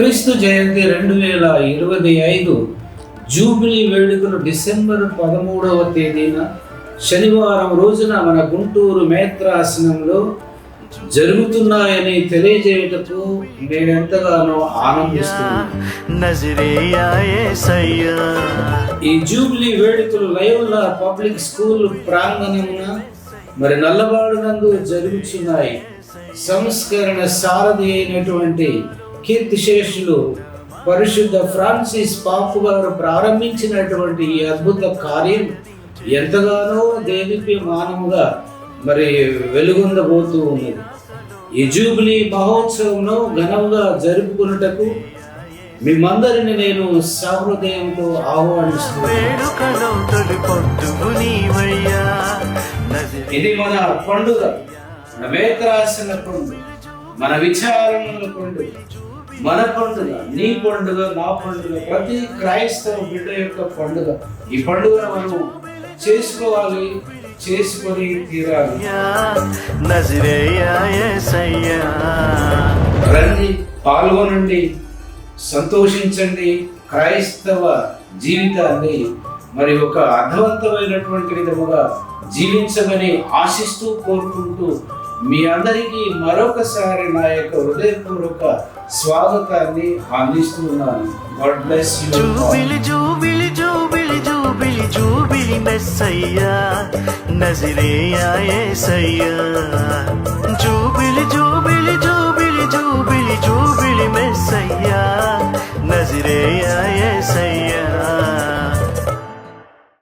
క్రీస్తు జయంతి రెండు వేల ఇరవై ఐదు జూబిలీ వేడుకలు డిసెంబర్ పదమూడవ తేదీన శనివారం రోజున మన గుంటూరు మేత్రాసనంలో జరుగుతున్నాయని తెలియజేయటకు నేను ఎంతగానో ఆనందిస్తున్నాను ఈ జూబ్లీ వేడుకలు లయోలా పబ్లిక్ స్కూల్ ప్రాంగణమున మరి నల్లబాడునందు జరుగుతున్నాయి సంస్కరణ సారథి అయినటువంటి కీర్తిశేషులు పరిశుద్ధ ఫ్రాన్సిస్ పాపు గారు ప్రారంభించినటువంటి ఈ అద్భుత కార్యం ఎంతగానో దేవికి మానముగా మరి వెలుగొందబోతూ ఉన్నది. ఈ జూబ్లీ మహోత్సవంలో ఘనంగా జరుపుకున్నటకు మిమ్మందరిని నేను సహృదయంతో ఆహ్వానిస్తున్నాను. ఇది మన పండుగ మన మేత్రాసన పండుగ మన విచారణల పండుగ. మన పండుగ నీ పండుగ నా పండుగ ప్రతి క్రైస్తవ బిడ్డ యొక్క పండుగ. ఈ పండుగ మనం చేసుకోవాలి చేసుకొని తీరాలి. రండి పాల్గొనండి సంతోషించండి క్రైస్తవ జీవితాన్ని మరి ఒక అర్థవంతమైనటువంటి విధముగా జీవించమని ఆశిస్తూ కోరుకుంటూ మీ అందరికీ మరొకసారి నా యొక్క హృదయపూర్వక స్వాగతాన్ని అందిస్తున్నాను God bless you jubilee jubilee jubilee jubilee jubilee మెస్సయ్యా నజరేయా యేసయ్యా jubilee jubilee jubilee jubilee jubilee మెస్సయ్యా నజరేయా